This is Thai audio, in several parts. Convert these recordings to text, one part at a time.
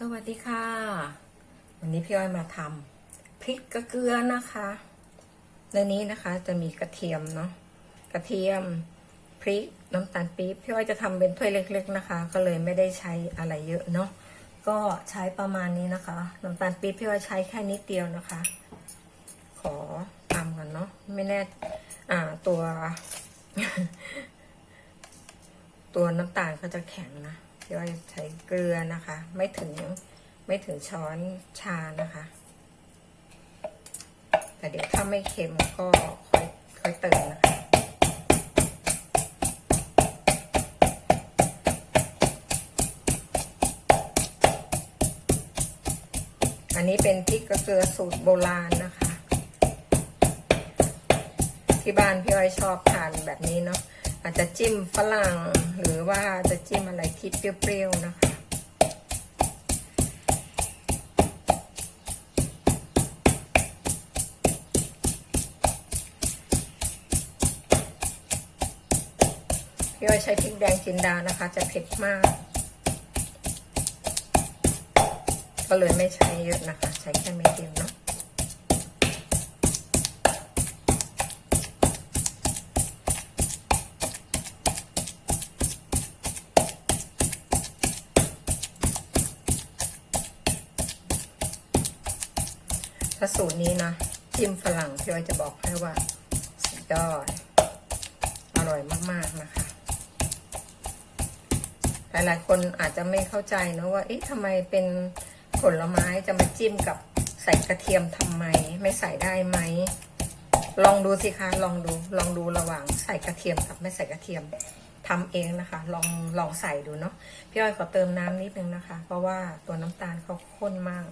สวัสดีค่ะ วันนี้พี่อ้อยมาทำพริกกระเกลือนะคะในนี้นะคะจะมีกระเทียมเนาะกระเทียมพริกน้ำตาลปี๊บพี่อ้อยจะทำเป็นถ้วยเล็ก ๆนะคะ ก็เลยไม่ได้ใช้อะไรเยอะเนาะก็ใช้ประมาณนี้นะคะน้ำตาลปี๊บพี่อ้อยใช้แค่นิดเดียวนะคะ ขอตำกันเนาะไม่แน่อ่าตัว ตัวน้ำตาลก็จะแข็งนะ พี่อ้อยใช้เกลือนะคะ ไม่ถึงไม่ถึงช้อนชานะคะ แต่เดี๋ยวถ้าไม่เค็มก็ค่อยค่อยเติมนะคะอันนี้เป็นพริกกระเกลือสูตรโบราณนะคะ ที่บ้านพี่อ้อยชอบทานแบบนี้เนาะ อาจจะจิ้มฝรั่ง หรือว่าจะจิ้มอะไรที่เปรี้ยวๆนะคะพี่อ้อยใช้พริกแดงจินดานะคะ จะเผ็ดมาก ก็เลยไม่ใช้เยอะนะคะ ใช้แค่เม็ดเดียวเนาะ ถ้าสูตรนี้นะจิ้มฝรั่งพี่อ้อยจะบอกให้ว่าสุดยอดอร่อยมากๆนะคะ หลายๆคนอาจจะไม่เข้าใจนะว่า เอ๊ะทำไมเป็นผลไม้จะมาจิ้มกับใส่กระเทียมทำไม ไม่ใส่ได้ไหม ลองดูสิคะ ลองดู ลองดูระหว่างใส่กระเทียมกับไม่ใส่กระเทียมทำเองนะคะ ลองลองใส่ดูเนาะพี่อ้อยขอเติมน้ำนิดนึงนะคะ เพราะว่าตัวน้ำตาลเขาข้นมาก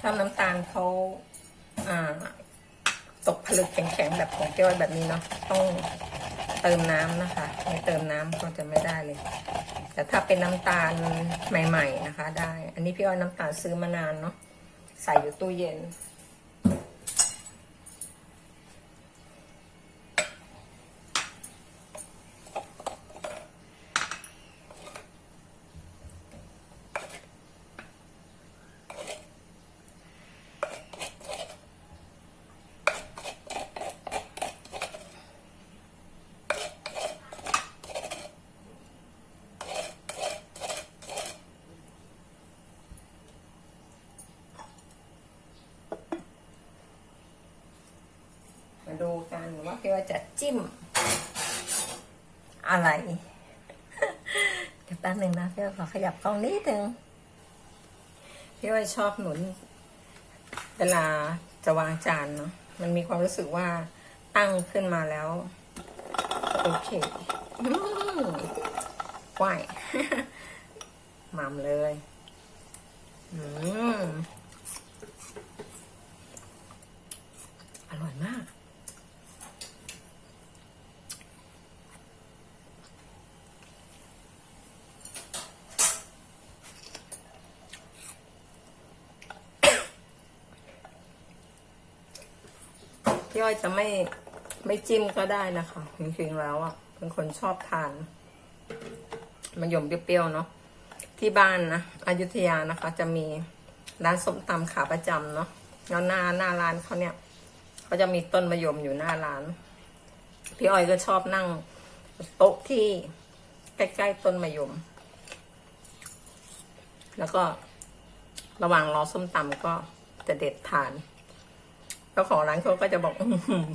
ถ้าน้ำตาลเขาอ่าตกผลึกแข็งๆแบบของเจ้อยแบบนี้เนาะต้องเติมน้ำนะคะ ไม่เติมน้ำก็จะไม่ได้เลย แต่ถ้าเป็นน้ำตาลใหม่ ๆนะคะ ได้ อันนี้พี่อ้อยน้ำตาลซื้อมานานเนาะใส่อยู่ตู้เย็น มาดูกันว่าพี่ว่าจะจิ้ม อะไรเดี๋ยวแป๊บหนึ่งนะพี่ว่าขอขยับกล้องนิดนึงพี่ว่าชอบหนุน เวลาจะวางจานเนาะมันมีความรู้สึกว่าตั้งขึ้นมาแล้ว โอเคไหวหม่ำเลยอืมอร่อยมาก พี่อ้อยจะไม่ไม่จิ้มก็ได้นะคะจริงๆแล้วอะเป็นคนชอบทานมะยมเปรี้ยวๆเนาะที่บ้านนะอยุธยานะคะ จะมีร้านส้มตำขาประจำเนาะแล้วหน้าหน้าร้านเขาเนี่ยเขาจะมีต้นมะยมอยู่หน้าร้าน พี่อ้อยก็ชอบนั่งโต๊ะที่ใกล้ๆต้นมะยม แล้วก็ระหว่างรอส้มตำก็จะเด็ดทาน จ้าของร้านเขาก็จะบอก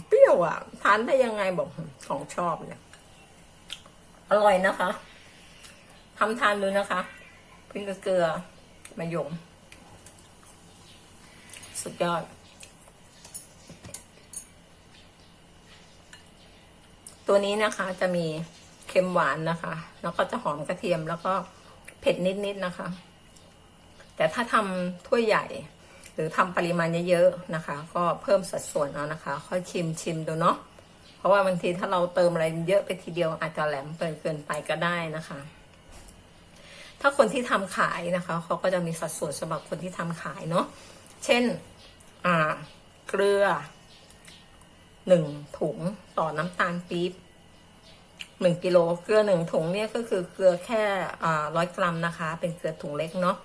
เปรี้ยวอะทานได้ยังไงบอกของชอบเนี่ย อร่อยนะคะทำทานดูนะคะพริกเกลือมะยม สุดยอด ตัวนี้นะคะจะมีเค็มหวานนะคะ แล้วก็จะหอมกระเทียมแล้วก็เผ็ดนิดๆนะคะ แต่ถ้าทำถ้วยใหญ่ หรือทำปริมาณเยอะๆนะคะ ก็เพิ่มสัดส่วนเอานะคะ ค่อยชิมชิมดูเนาะเพราะว่าบางทีถ้าเราเติมอะไรเยอะไปทีเดียวอาจจะแหลมเกินเกินไปก็ได้นะคะ ถ้าคนที่ทำขายนะคะเขาก็จะมีสัดส่วนสำหรับคนที่ทำขายเนาะเช่นอ่าเกลือหนึ่งถุงต่อน้ำตาลปี๊บหนึ่งกิโลเกลือหนึ่งถุงเนี่ยก็คือเกลือแค่อ่าร้อยกรัมนะคะ เป็นเกลือถุงเล็กเนาะ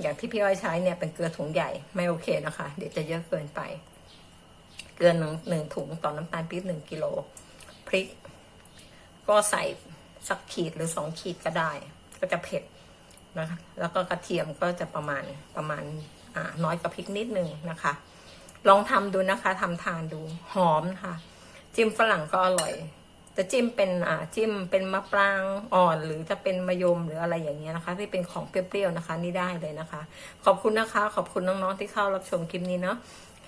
อย่างที่พี่อ้อยใช้เนี่ยเป็นเกลือถุงใหญ่ไม่โอเคนะคะ เดี๋ยวจะเยอะเกินไป เกลือหนึ่งหนึ่งถุงต่อน้ำตาลปี๊บหนึ่งกิโลพริก ก็ใส่สักขีดหรือสองขีดก็ได้ ก็จะเผ็ดนะคะแล้วก็กระเทียมก็จะประมาณประมาณอ่าน้อยกว่าพริกนิดนึงนะคะ ลองทำดูนะคะทำทานดูหอมค่ะ จิ้มฝรั่งก็อร่อย จะจิ้มเป็นอ่าจิ้มเป็นมะปรางอ่อนหรือจะเป็นมะยมหรืออะไรอย่างเงี้ยนะคะ ที่เป็นของเปรี้ยวๆนะคะ นี่ได้เลยนะคะ ขอบคุณนะคะ ขอบคุณน้องๆที่เข้ารับชมคลิปนี้เนาะ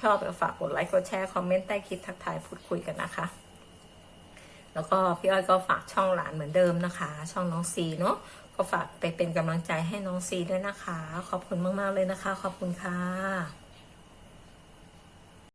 ชอบฝากกดไลค์กดแชร์คอมเมนต์ใต้คลิปทักทายพูดคุยกันนะคะ แล้วก็พี่อ้อยก็ฝากช่องหลานเหมือนเดิมนะคะ ช่องน้องซีเนาะก็ฝากไปเป็นกำลังใจให้น้องซีด้วยนะคะ ขอบคุณมากๆเลยนะคะ ขอบคุณค่ะ